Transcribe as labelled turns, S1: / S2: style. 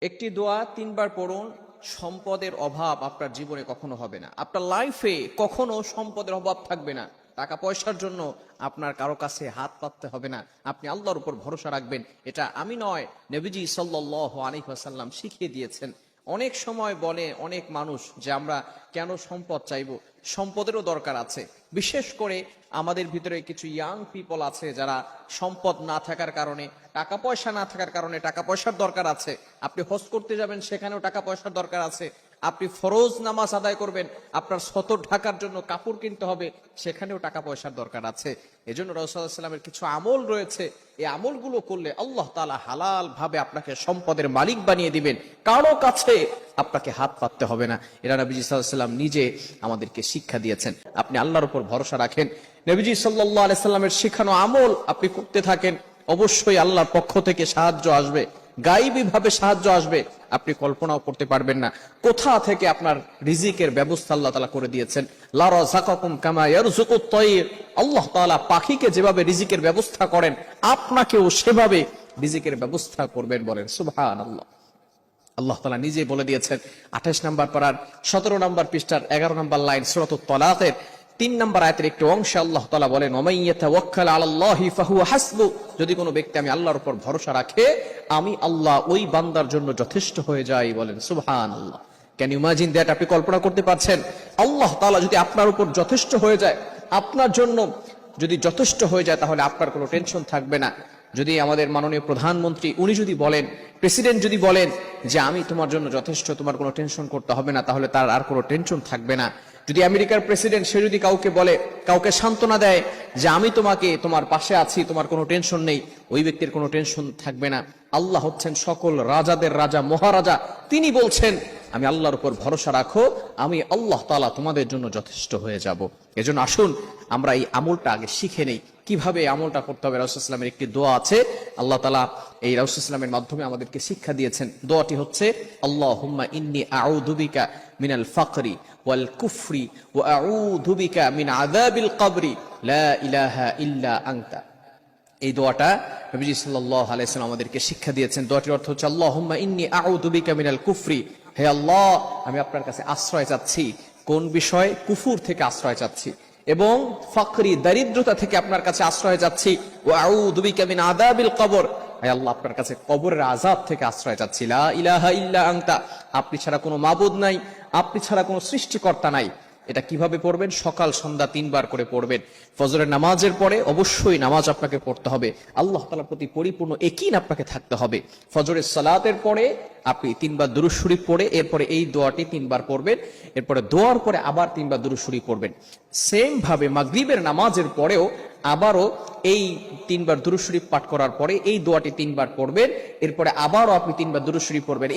S1: একটি দোয়া তিনবার পড়ুন, সম্পদের অভাব আপনার জীবনে কখনো হবে না। আপনার লাইফে কখনো সম্পদের অভাব থাকবে না। টাকা পয়সার জন্য আপনার কারও কাছে হাত পাততে হবে না। আপনি আল্লাহর উপর ভরসা রাখবেন। এটা আমি নয়, নবীজি সাল্লাহ আলিহাসাল্লাম শিখিয়ে দিয়েছেন। অনেক সময় বলে অনেক মানুষ যে আমরা কেন সম্পদ চাইব? সম্পদেরও দরকার আছে। বিশেষ করে আমাদের ভিতরে কিছু ইয়াং পিপল আছে যারা সম্পদ না থাকার কারণে, টাকা পয়সা না থাকার কারণে টাকা পয়সার দরকার আছে। আপনি হজ করতে যাবেন, সেখানেও টাকা পয়সার দরকার আছে। আপনি ফরোজ নামাজ আদায় করবেন, আপনার সতর ঢাকার জন্য কাপড় কিনতে হবে, সেখানেও টাকা পয়সার দরকার আছে। এজন্য রসুলামের কিছু আমল রয়েছে। এই আমলগুলো করলে আল্লাহ তালা হালাল ভাবে আপনাকে সম্পদের মালিক বানিয়ে দিবেন। কারও কাছে আপনাকে হাত পাততে হবে না। এরা নবীজি সাল্লাম নিজে আমাদেরকে শিক্ষা দিয়েছেন। আপনি আল্লাহর উপর ভরসা রাখেন। নবীজি সাল্লাহ আলাইসাল্লামের শিখানো আমল আপনি করতে থাকেন। অবশ্যই আল্লাহর পক্ষ থেকে সাহায্য আসবে। গাইবী ভাবে সাহায্য আসবে, আপনি কল্পনাও করতে পারবেন না। কোথা থেকে আপনার রিজিকের ব্যবস্থা আল্লাহ তালা করে দিয়েছেন? আল্লাহ তাআলা পাখিকে যেভাবে রিজিকের ব্যবস্থা করেন, আপনাকেও সেভাবে রিজিকের ব্যবস্থা করবেন বলেন। সুবহানাল্লাহ। আল্লাহ আল্লাহ তালা নিজে বলে দিয়েছেন, আঠাশ নাম্বার পাড়ার, সতেরো নাম্বার পৃষ্ঠার, এগারো নাম্বার লাইন সুরত তলাতের, তিন নাম্বার আয়তের একটি অংশে আল্লাহ তালা বলেন যদি কোনো ব্যক্তি আমি আল্লাহর উপর ভরসা রাখে আমি আল্লাহ ওই বান্দার জন্য যথেষ্ট হয়ে যাই বলেন সুবহান আল্লাহ ক্যান ইমাজিন দ্যাট আপনি কল্পনা করতে পারছেন, আল্লাহ তাআলা যদি আপনার উপর যথেষ্ট হয়ে যায়, আপনার জন্য যদি যথেষ্ট হয়ে যায়, তাহলে আপনার কোনো টেনশন থাকবে না। যদি আমাদের মাননীয় প্রধানমন্ত্রী, উনি যদি বলেন প্রেসিডেন্ট যদি বলেন যে, আমি তোমার জন্য যথেষ্ট, তোমার কোনো টেনশন করতে হবে না, তাহলে তার আর কোনো টেনশন থাকবে না। যদি আমেরিকার প্রেসিডেন্ট সে যদি কাউকে বলে, কাউকে সান্ত্বনা দেয় যে আমি তোমাকে, তোমার পাশে আছি, তোমার কোনো টেনশন নেই, ওই ব্যক্তির কোনো টেনশন থাকবে না। আল্লাহ হচ্ছেন সকল রাজাদের রাজা, মহারাজা। তিনি বলছেন, আমি আল্লাহর উপর ভরসা রাখো, আমি আল্লাহ তালা তোমাদের জন্য যথেষ্ট হয়ে যাব। এজন্য আসুন, আমরা এই আমলটা আগে শিখে নেই। কীভাবে এই আমলটা করতে হবে? রাসুলামের একটি দোয়া আছে। আল্লাহ তালা এই রাসুলামের মাধ্যমে আমাদেরকে শিক্ষা দিয়েছেন। দোয়াটি হচ্ছে আল্লাহ হুম্মা ইন্নি আউদুবিকা মিনাল ফাকরি ওয়াল কুফরি ও আউদুবিকা মিন আদাবিল কবরি, লা ইলাহা ইল্লা এই দোয়াটা নবীজি সাল্লাল্লাহু আলাইহি সাল্লাম আমাদেরকে শিক্ষা দিয়েছেন। দোয়াটির অর্থ হচ্ছে, আল্লাহুম্মা ইন্নী আউযু বিকা মিনাল কুফরি। হে আল্লাহ, আমি আপনার কাছে আশ্রয় চাচ্ছি। কোন বিষয়? কুফুর থেকে আশ্রয় চাচ্ছি। এবং ফাকরি, দারিদ্রতা থেকে আপনার কাছে আশ্রয় চাচ্ছি। ও আউযু বিকা মিন আযাবিল কবর। হে আল্লাহ আপনার কাছে কবরের আজাব থেকে আশ্রয় চাচ্ছি। ইলাহা ইল্লা আংতা আপনি ছাড়া কোনো মাবুদ নাই, আপনি ছাড়া কোনো সৃষ্টিকর্তা নাই। এটা কীভাবে পড়বেন? সকাল, সন্ধ্যা তিনবার করে পড়বেন। ফজরের নামাজের পরে অবশ্যই নামাজ আপনাকে পড়তে হবে। আল্লাহ তালার প্রতি পরিপূর্ণ একিন আপনাকে থাকতে হবে। ফজরের সালাতের পরে আপনি তিনবার দুরুশরীফ পড়ে, এরপরে এই দোয়াটি তিনবার পড়বেন, এরপরে দোয়ার পরে আবার তিনবার দুরুশরীফ পড়বেন। সেম ভাবে মাগরিবের নামাজের পরেও আবারও এই তিনবার দুরুশরীফ পাঠ করার পরে এই দোয়াটি তিনবার পড়বেন, এরপরে আবারও আপনি তিনবার দুরুশরীফ পড়বেন।